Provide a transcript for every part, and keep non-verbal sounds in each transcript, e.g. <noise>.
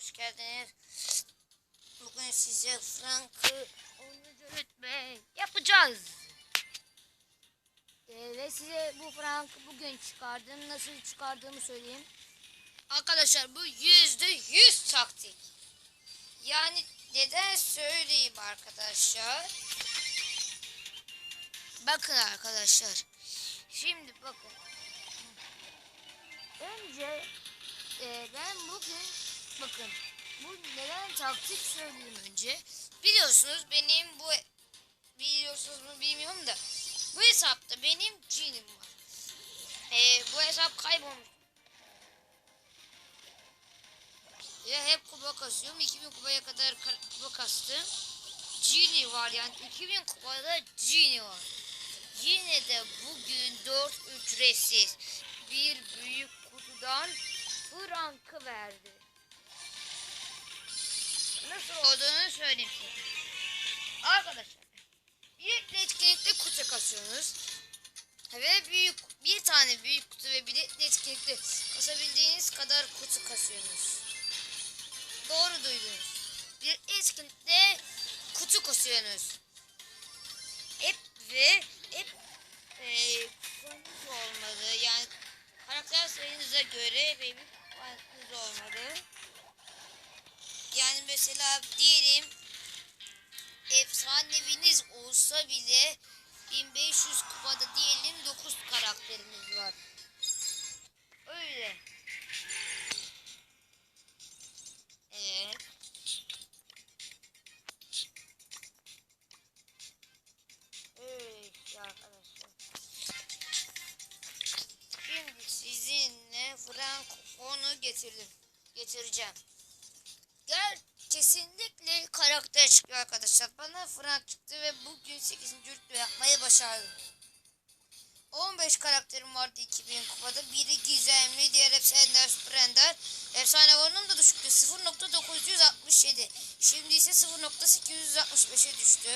hoş geldiniz. Bugün size Frank'ı 10. rütbe yapacağız. Ee, ve size bu Frank'ı bugün çıkardım. Nasıl çıkardığımı söyleyeyim. Arkadaşlar bu yüzde yüz taktik. Yani neden söyleyeyim arkadaşlar. Bakın arkadaşlar. Şimdi bakın. Önce e, ben bugün bakın bu neden taktik söyleyeyim önce. Biliyorsunuz benim bu biliyorsunuz mu bilmiyorum da bu hesapta benim cinim var. E, bu hesap kaybolmuş. Ya hep kupa kasıyorum. 2000 kupaya kadar kupa kastım. Genie var yani 2000 kupada Genie var. Yine de bugün 4 ücretsiz bir büyük kutudan frankı verdi. Nasıl olduğunu söyleyeyim size. Arkadaşlar bir etkinlikte kutu kasıyorsunuz. Ve büyük bir tane büyük kutu ve bir etkinlikte kasabildiğiniz kadar kutu kasıyorsunuz. Doğru duydunuz. Bir etkinlikte kutu kasıyorsunuz. Olsa bile 1500 kupada diyelim 9 karakteriniz var. Öyle. Şimdi sizinle Frank onu getirdim. Getireceğim. Gel kesinlikle karakter çıkıyor arkadaşlar. Bana Frank çıktı ve bugün 8. rütbe yapmayı başardım. 15 karakterim vardı 2000 kupada. Biri gizemli, diğer hepsi ender, süper ender. Efsane varlığım da düşüktü. 0.967. Şimdi ise 0.865'e düştü.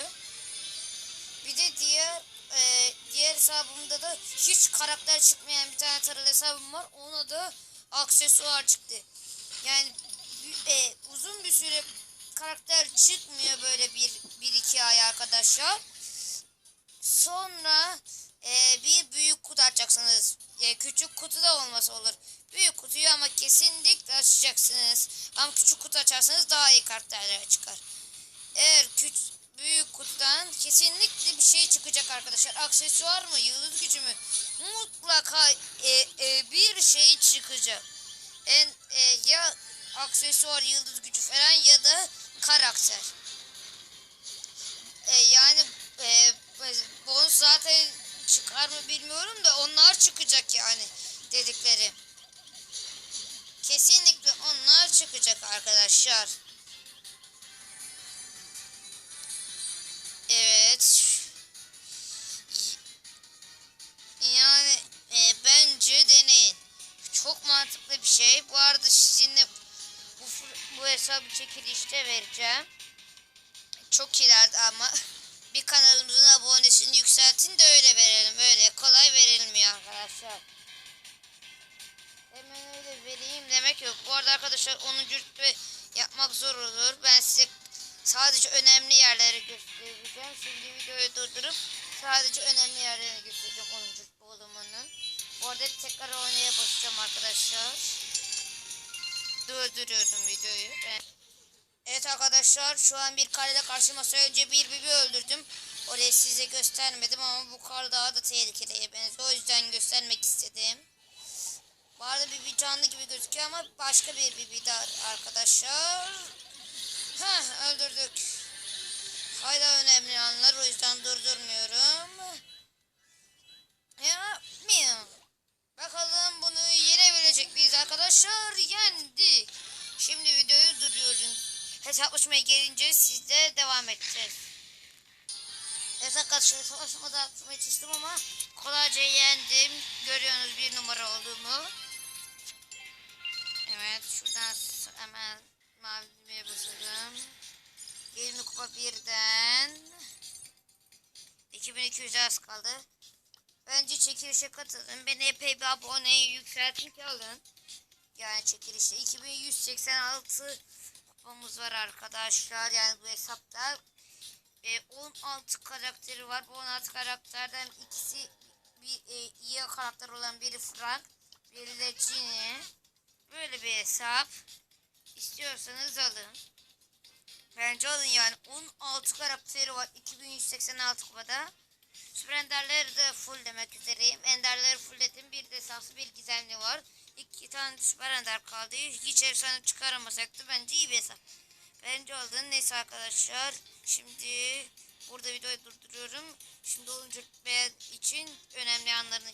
Bir de diğer e, diğer hesabımda da hiç karakter çıkmayan bir tane taralı hesabım var. Ona da aksesuar çıktı. Yani e, uzun bir süre karakter çıkmıyor böyle bir, bir iki ay arkadaşlar. Sonra e, bir büyük kutu açacaksınız. E, küçük kutu da olmasa olur. Büyük kutuyu ama kesinlikle açacaksınız. Ama küçük kutu açarsanız daha iyi karakterler çıkar. Eğer küçük büyük kutudan kesinlikle bir şey çıkacak arkadaşlar. Aksesuar mı, yıldız gücü mü? Mutlaka e, e, bir şey çıkacak. Aksesuar, yıldız gücü falan ya da karakter. E, yani e, bonus zaten çıkar mı bilmiyorum da onlar çıkacak yani dedikleri. Kesinlikle onlar çıkacak arkadaşlar. Evet. Hesabı çekilişte vereceğim. Çok ileride ama <laughs> bir kanalımızın abonesini yükseltin de öyle verelim. Öyle kolay verilmiyor arkadaşlar. Hemen öyle vereyim demek yok. Bu arada arkadaşlar 10. rütbe yapmak zor olur. Ben size sadece önemli yerleri göstereceğim. Şimdi videoyu durdurup sadece önemli yerlerini göstereceğim 10. rütbe olumunun. Bu arada tekrar oynaya basacağım arkadaşlar. Durduruyorum videoyu. Evet arkadaşlar şu an bir karla karşıma önce bir bibi öldürdüm. Orayı size göstermedim ama bu kar daha da tehlikeliye benziyor. O yüzden göstermek istedim. Bu arada bibi canlı gibi gözüküyor ama başka bir bibi daha arkadaşlar. Heh öldürdük. Hala önemli anlar o yüzden durdurmuyorum. Arkadaşlar? Yendik. Şimdi videoyu duruyoruz. Hesaplaşmaya gelince sizle devam edeceğiz. Evet arkadaşlar hesaplaşmada atmaya çalıştım ama kolayca yendim. Görüyorsunuz bir numara olduğumu. Evet şuradan hemen mavi düğmeye basalım. 20 kupa birden. 2200 az kaldı. Bence çekilişe katılın. Beni epey bir aboneyi yükseltin ki alın. Yani çekilişte 2186 kupamız var arkadaşlar. Yani bu hesapta e, 16 karakteri var. Bu 16 karakterden ikisi bir e, iyi karakter olan biri Frank, biri de Ginny. Böyle bir hesap. İstiyorsanız alın. Bence alın yani. 16 karakteri var. 2186 kupada. Süper Enderleri de full demek üzereyim. Enderleri fullledim. Bir destansı bir gizemli var. İki tane süper ender kaldı. Hiç efsane çıkaramasak da bence iyi bir hesap. Bence aldın. Neyse arkadaşlar. Şimdi burada videoyu durduruyorum. Şimdi beğen için önemli anlarını.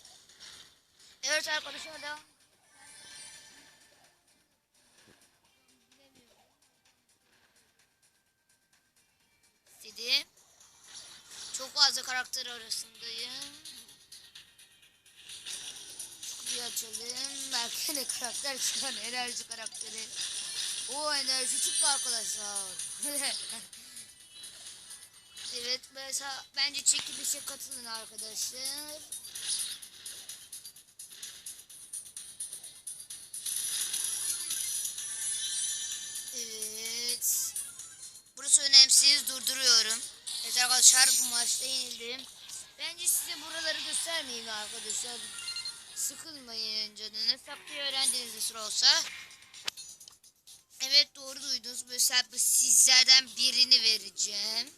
Evet arkadaşlar devam. İstediğim. Çok fazla karakter arasındayım. Açalım. De karakter çıkar. Enerji karakteri. O enerji çıktı arkadaşlar. <laughs> evet mesela bence çekilişe katılın arkadaşlar. Evet. Burası önemsiz durduruyorum. Evet arkadaşlar bu maçta yenildim. Bence size buraları göstermeyeyim arkadaşlar. Sıkılmayın canını. Taktiği öğrendiğinizde sıra olsa. Evet doğru duydunuz. Mesela sizlerden birini vereceğim.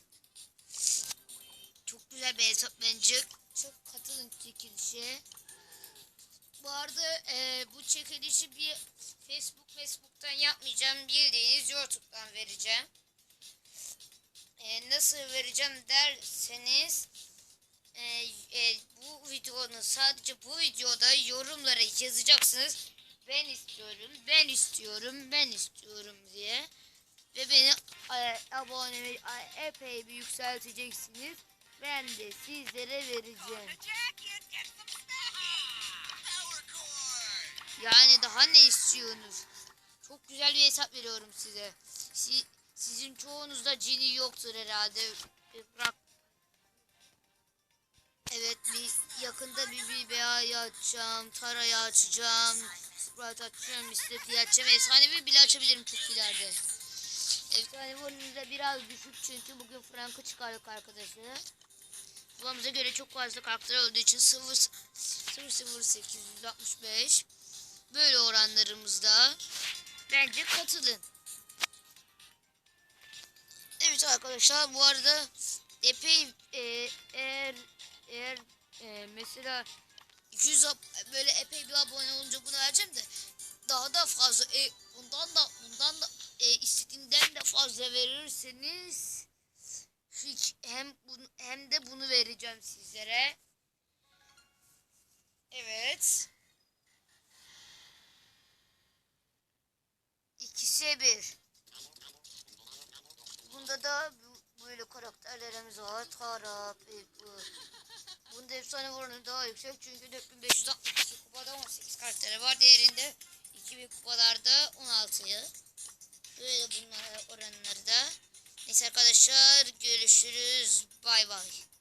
Çok güzel bir hesap bence. Çok katılın çekilişe. Bu arada e, bu çekilişi bir Facebook Facebook'tan yapmayacağım. Bildiğiniz YouTube'dan vereceğim. E, nasıl vereceğim derseniz e, e, bu videonun sadece bu videoda yorumlara yazacaksınız. Ben istiyorum, ben istiyorum, ben istiyorum diye. Ve beni e, abonemi e, epey bir yükselteceksiniz. Ben de sizlere vereceğim. Yani daha ne istiyorsunuz? Çok güzel bir hesap veriyorum size. Si- sizin çoğunuzda cini yoktur herhalde. Bırak. Evet bir yakında bir BBA'yı açacağım. Tara'yı açacağım. Sprite açacağım. Mistet'i açacağım. Efsanevi bile açabilirim çok ileride. Efsanevi oyunumuzda biraz düşük çünkü bugün Frank'ı çıkardık arkadaşlar. Kulağımıza göre çok fazla karakter olduğu için 0 00865 böyle oranlarımızda bence katılın. Evet arkadaşlar bu arada epey e, eğer eğer e, mesela 200 ab- böyle epey bir abone olunca bunu vereceğim de daha da fazla e, bundan da bundan da e, istediğimden de fazla verirseniz hiç hem bunu, hem de bunu vereceğim sizlere. Evet. İkisi bir. Bunda da böyle karakterlerimiz var. Tara, Peppu. Bunda efsane oranı daha yüksek çünkü 4562 kupada 18 karakteri var. Diğerinde 2000 kupalarda 16'yı. Böyle bunlar oranları da. Neyse arkadaşlar görüşürüz. Bay bay.